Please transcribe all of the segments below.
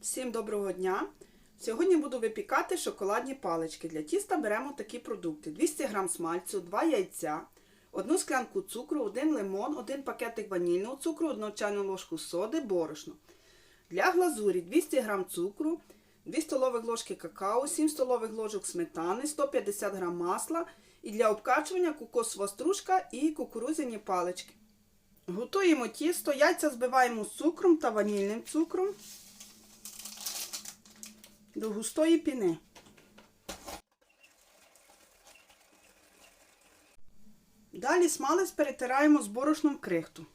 Всім доброго дня! Сьогодні буду випікати шоколадні палички. Для тіста беремо такі продукти: 200 г смальцю, 2 яйця, 1 склянку цукру, 1 лимон, 1 пакетик ванільного цукру, 1 чайну ложку соди, борошно. Для глазурі 200 г цукру, 2 столових ложки какао, 7 столових ложок сметани, 150 г масла і для обкачування кокосова стружка і кукурудзяні палички. Готуємо тісто, яйця збиваємо з цукром та ванільним цукром до густої піни. Далі смалець перетираємо з борошном крихту.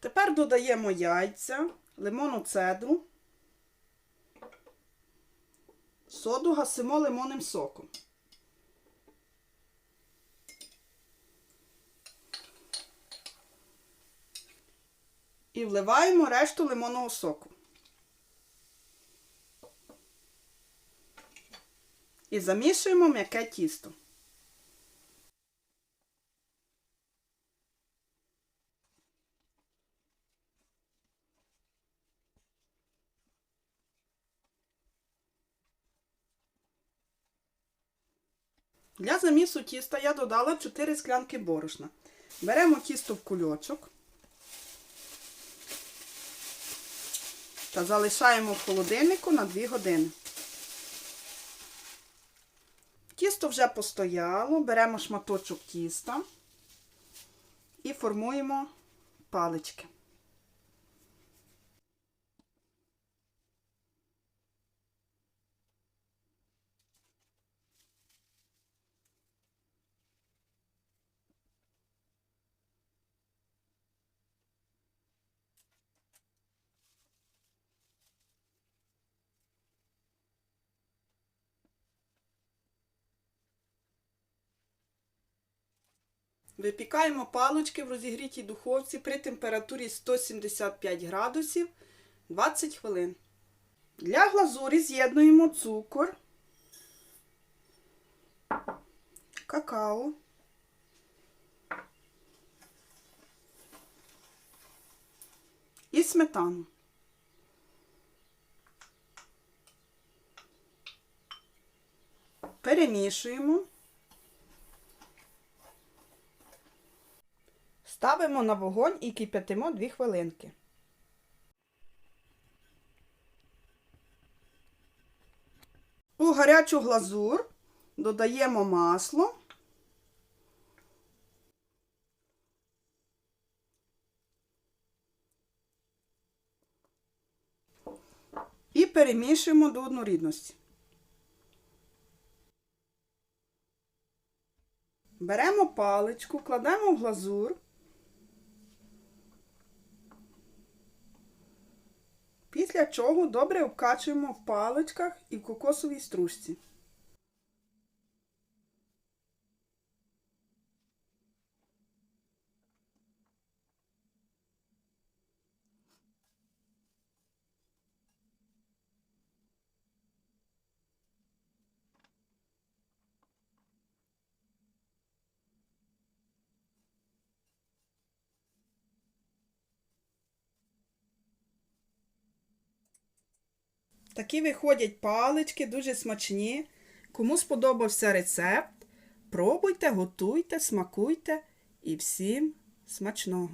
Тепер додаємо яйця, лимонну цедру, соду гасимо лимонним соком. І вливаємо решту лимонного соку. І замішуємо м'яке тісто. Для замісу тіста я додала 4 склянки борошна. Беремо тісто в кульочок. Та залишаємо в холодильнику на 2 години. Тісто вже постояло, беремо шматочок тіста і формуємо палички. Випікаємо палички в розігрітій духовці при температурі 175 градусів 20 хвилин. Для глазурі з'єднуємо цукор, какао, і сметану. Перемішуємо. Ставимо на вогонь і кип'ятимо 2 хвилинки. У гарячу глазур додаємо масло. І перемішуємо до однорідності. Беремо паличку, кладемо в глазур. Після чого добре обкачуємо в паличках і в кокосовій стружці. Такі виходять палички, дуже смачні. Кому сподобався рецепт, пробуйте, готуйте, смакуйте і всім смачного!